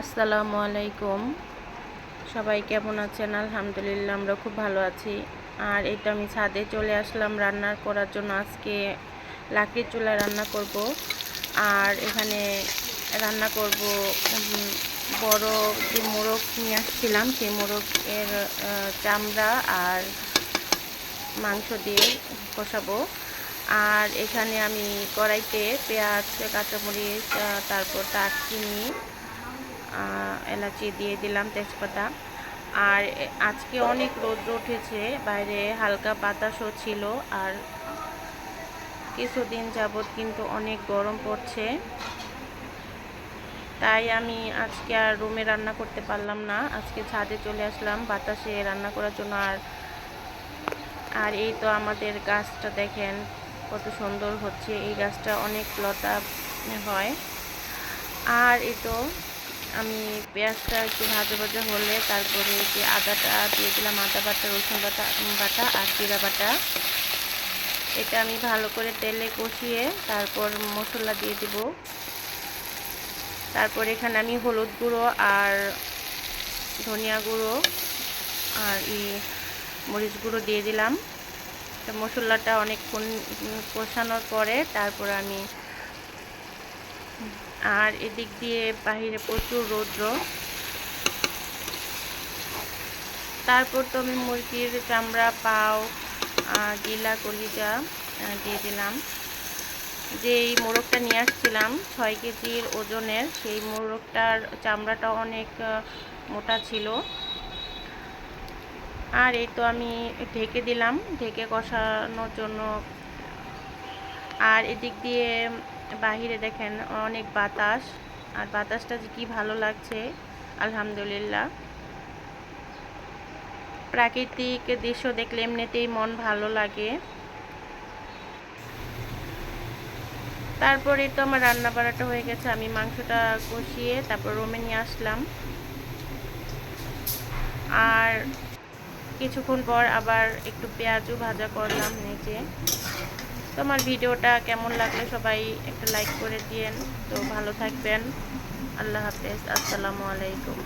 আসসালামু আলাইকুম। সবাই কেমন আছেন? আলহামদুলিল্লাহ, আমরা খুব ভালো আছি। আর তো আমি ছাদে চলে আসলাম রান্না করার জন্য। আজকে লাকড়ির চুলায় রান্না করব। আর এখানে রান্না করব বড় যে মোরগ নিয়ে আসছিলাম, সেই মোরগের চামড়া আর মাংস দিয়ে কষাবো। আর এখানে আমি কড়াইতে পেঁয়াজ, কাঁচামরিচ তারপর দারচিনি এলাচি দিয়ে দিলাম তেজপাতা। আর আজকে অনেক রোদ্র উঠেছে, বাইরে হালকা বাতাসও ছিল আর কিছুদিন যাবৎ কিন্তু অনেক গরম পড়ছে। তাই আমি আজকে আর রুমে রান্না করতে পারলাম না। আজকে ছাদে চলে আসলাম বাতাসে রান্না করার জন্য আর আর এই তো আমাদের গাছটা দেখেন কত সুন্দর হচ্ছে। এই গাছটা অনেক লতা হয়। আর এই তো আমি পেঁয়াজটা একটু ভাজা ভাজা হলে তারপরে যে আদাটা দিয়ে দিলাম, আদা বাটা, রসুন বাটা বাটা আর জিরা বাটা। এটা আমি ভালো করে তেলে কষিয়ে তারপর মশলা দিয়ে দিব। তারপর এখানে আমি হলুদ গুঁড়ো আর ধনিয়া গুঁড়ো আর ই মরিচ গুঁড়ো দিয়ে দিলাম। তো মশলাটা অনেকক্ষণ কষানোর পরে তারপর আমি আর এদিক দিয়ে বাহিরে প্রচুর রৌদ্র। তারপর তো আমি মুরগির চামড়া, পাও গিলা, কলিজা দিয়ে দিলাম। যে এই মোরগটা নিয়ে আসছিলাম, ছয় কেজির ওজনের, সেই মোরগটার চামড়াটা অনেক মোটা ছিল। আর এই তো আমি ঢেকে দিলাম, ঢেকে কষানোর জন্য। আর এদিক দিয়ে বাহিরে দেখেন অনেক বাতাস, আর বাতাসটা যে কি ভালো লাগছে, আলহামদুলিল্লাহ। প্রাকৃতিক দৃশ্য দেখলে এমনিতেই মন ভালো লাগে। তারপরে তো আমার রান্না বাড়াটা হয়ে গেছে, আমি মাংসটা কষিয়ে তারপর রুমে নিয়ে আসলাম। আর কিছুক্ষণ পর আবার একটু পেঁয়াজও ভাজা করলাম, নিচে। তো আমার ভিডিওটা কেমন লাগলে সবাই একটা লাইক করে দিয়েন। তো ভালো থাকবেন। আল্লাহ হাফেজ। আসসালামু আলাইকুম।